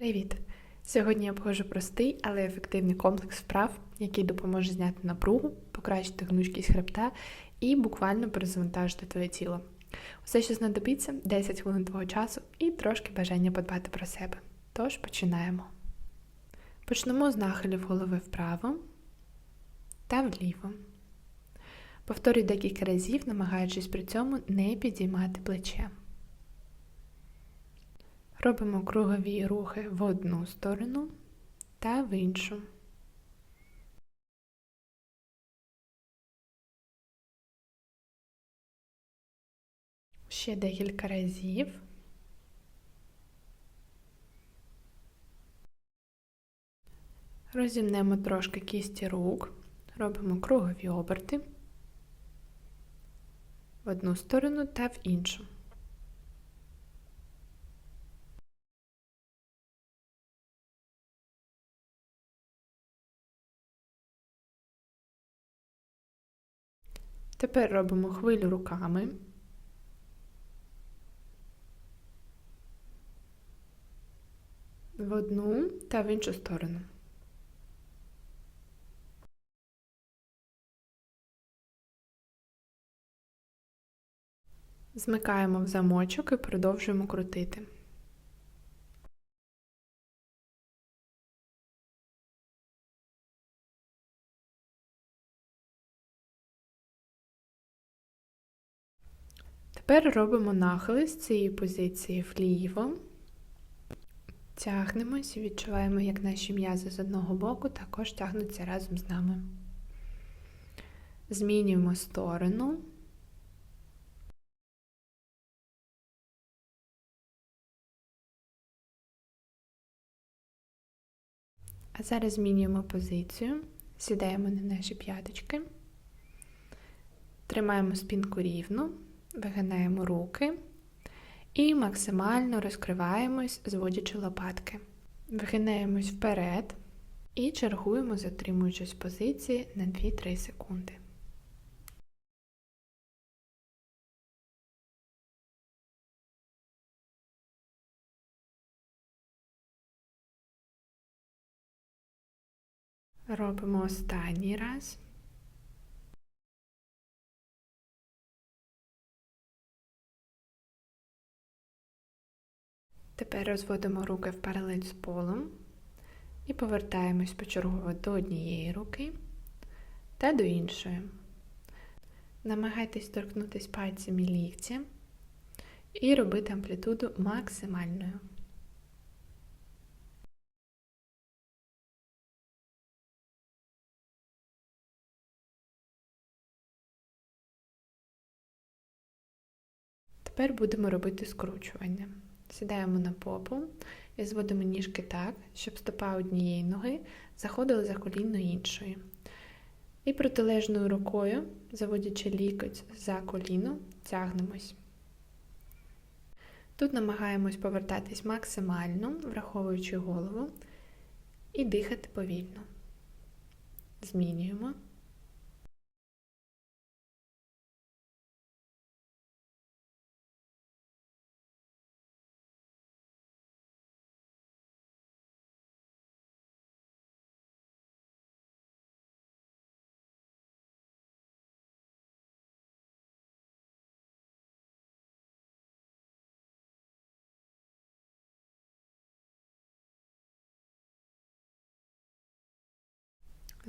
Привіт! Сьогодні я обходжу простий, але ефективний комплекс вправ, який допоможе зняти напругу, покращити гнучкість хребта і буквально перезавантажити твоє тіло. Усе, що знадобиться, 10 хвилин твого часу і трошки бажання подбати про себе. Тож починаємо. Почнемо з нахилів голови вправо та вліво. Повторюй декілька разів, намагаючись при цьому не підіймати плече. Робимо кругові рухи в одну сторону та в іншу. Ще декілька разів. Розімнемо трошки кісті рук, робимо кругові оберти в одну сторону та в іншу. Тепер робимо хвилю руками. В одну та в іншу сторону. Змикаємо в замочок і продовжуємо крутити. Тепер робимо нахили з цієї позиції вліво, і відчуваємо, як наші м'язи з одного боку також тягнуться разом з нами. Змінюємо сторону. А зараз змінюємо позицію, сідаємо на наші п'яточки, тримаємо спинку рівно. Вигинаємо руки і максимально розкриваємось, зводячи лопатки. Вигинаємось вперед і чергуємо, затримуючись в позиції на 2-3 секунди. Робимо останній раз. Тепер розводимо руки в паралель з полом і повертаємось почергово до однієї руки та до іншої. Намагайтесь торкнутися пальцями ліктя і робити амплітуду максимальною. Тепер будемо робити скручування. Сідаємо на попу і зводимо ніжки так, щоб стопа однієї ноги заходила за коліно іншої. І протилежною рукою, заводячи лікоть за коліно, тягнемось. Тут намагаємось повертатись максимально, враховуючи голову, і дихати повільно. Змінюємо.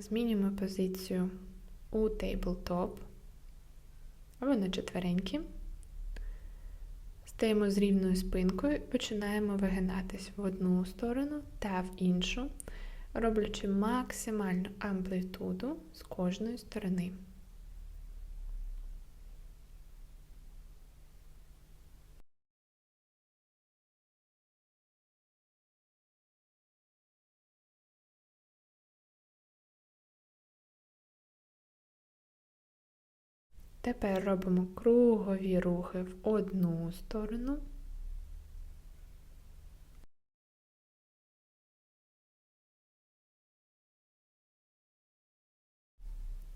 Змінюємо позицію у тейблтоп або на четвереньки. Стаємо з рівною спинкою і починаємо вигинатись в одну сторону та в іншу, роблячи максимальну амплітуду з кожної сторони. Тепер робимо кругові рухи в одну сторону.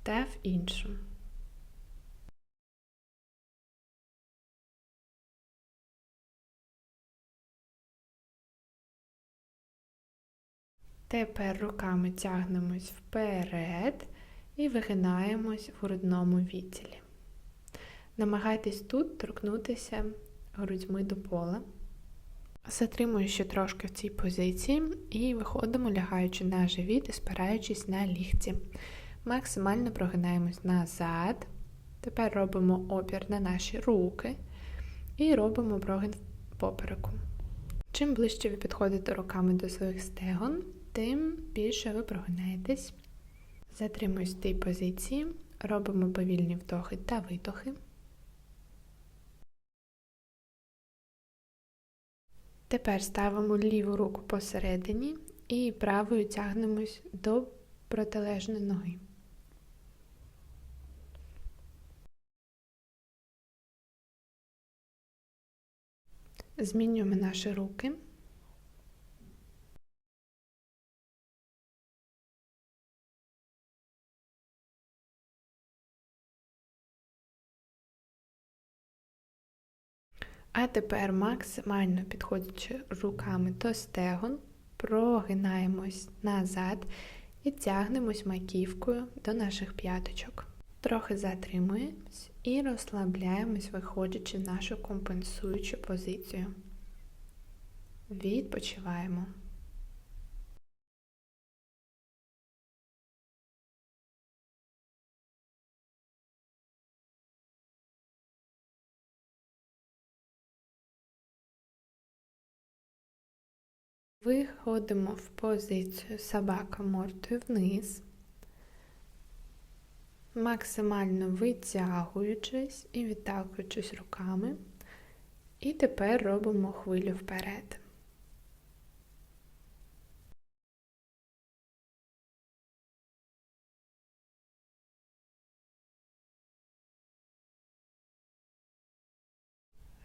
Та в іншу. Тепер руками тягнемось вперед і вигинаємось в грудному відділі. Намагайтесь тут торкнутися грудьми до пола. Затримую ще трошки в цій позиції і виходимо, лягаючи на живіт і спираючись на лігті. Максимально прогинаємось назад. Тепер робимо опір на наші руки і робимо прогин попереку. Чим ближче ви підходите руками до своїх стегон, тим більше ви прогинаєтесь. Затримуюсь в тій позиції, робимо повільні вдохи та видохи. Тепер ставимо ліву руку посередині і правою тягнемось до протилежної ноги. Змінюємо наші руки. А тепер максимально підходячи руками до стегон, прогинаємось назад і тягнемось маківкою до наших п'яточок. Трохи затримуємось і розслабляємось, виходячи в нашу компенсуючу позицію. Відпочиваємо. Виходимо в позицію собака мордою вниз, максимально витягуючись і відталкуючись руками. І тепер робимо хвилю вперед.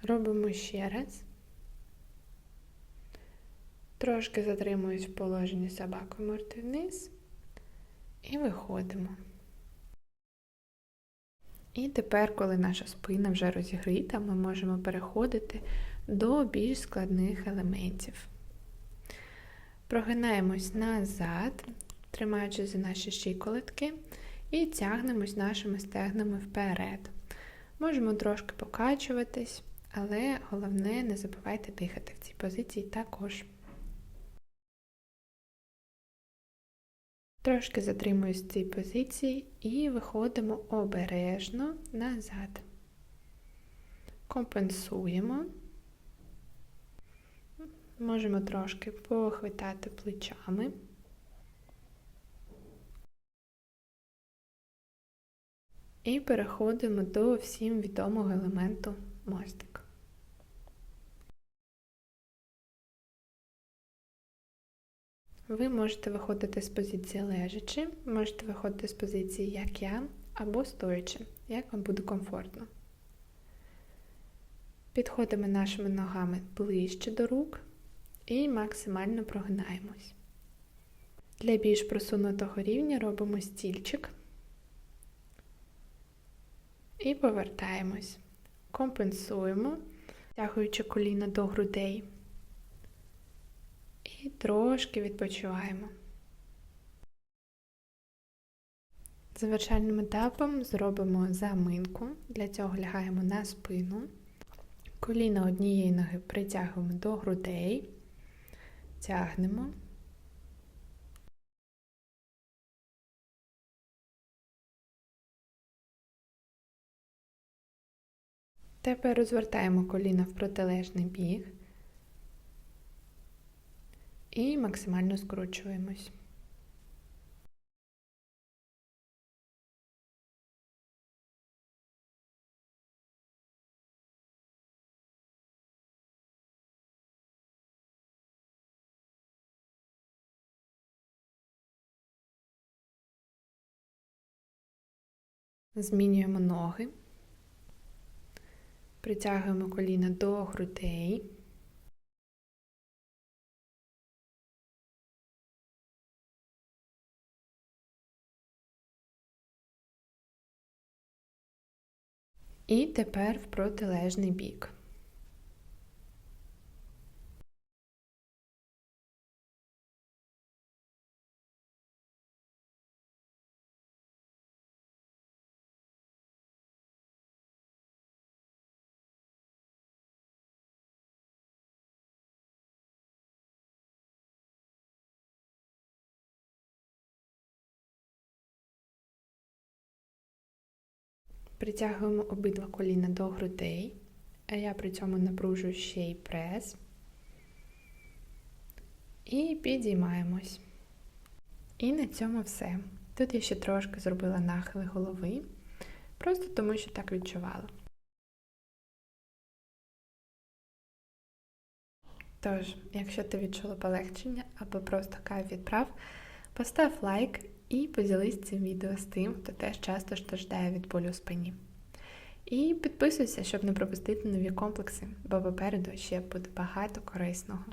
Робимо ще раз. Трошки затримуюсь в положенні собакою морти вниз і виходимо. І тепер, коли наша спина вже розігріта, ми можемо переходити до більш складних елементів. Прогинаємось назад, тримаючись за наші щиколотки, і тягнемось нашими стегнами вперед. Можемо трошки покачуватись, але головне не забувайте дихати в цій позиції також. Трошки затримуюсь в цій позиції і виходимо обережно назад. Компенсуємо. Можемо трошки похвитати плечами. І переходимо до всім відомого елементу мостик. Ви можете виходити з позиції лежачи, можете виходити з позиції як я, або стоячи, як вам буде комфортно. Підходимо нашими ногами ближче до рук і максимально прогинаємось. Для більш просунутого рівня робимо стільчик і повертаємось. Компенсуємо, тягуючи коліна до грудей. І трошки відпочиваємо. Завершальним етапом зробимо заминку. Для цього лягаємо на спину. Коліна однієї ноги притягуємо до грудей, тягнемо. Тепер розвертаємо коліна в протилежний біг і максимально скручуємось. Змінюємо ноги, притягуємо коліна до грудей. І тепер в протилежний бік. Притягуємо обидва коліна до грудей, а я при цьому напружую ще й прес. І підіймаємось. І на цьому все. Тут я ще трошки зробила нахили голови, просто тому що так відчувала. Тож, якщо ти відчула полегшення або просто кайф відправ, постав лайк і поділись цим відео з тим, хто теж часто страждає від болю у спині. І підписуйся, щоб не пропустити нові комплекси, бо попереду ще буде багато корисного.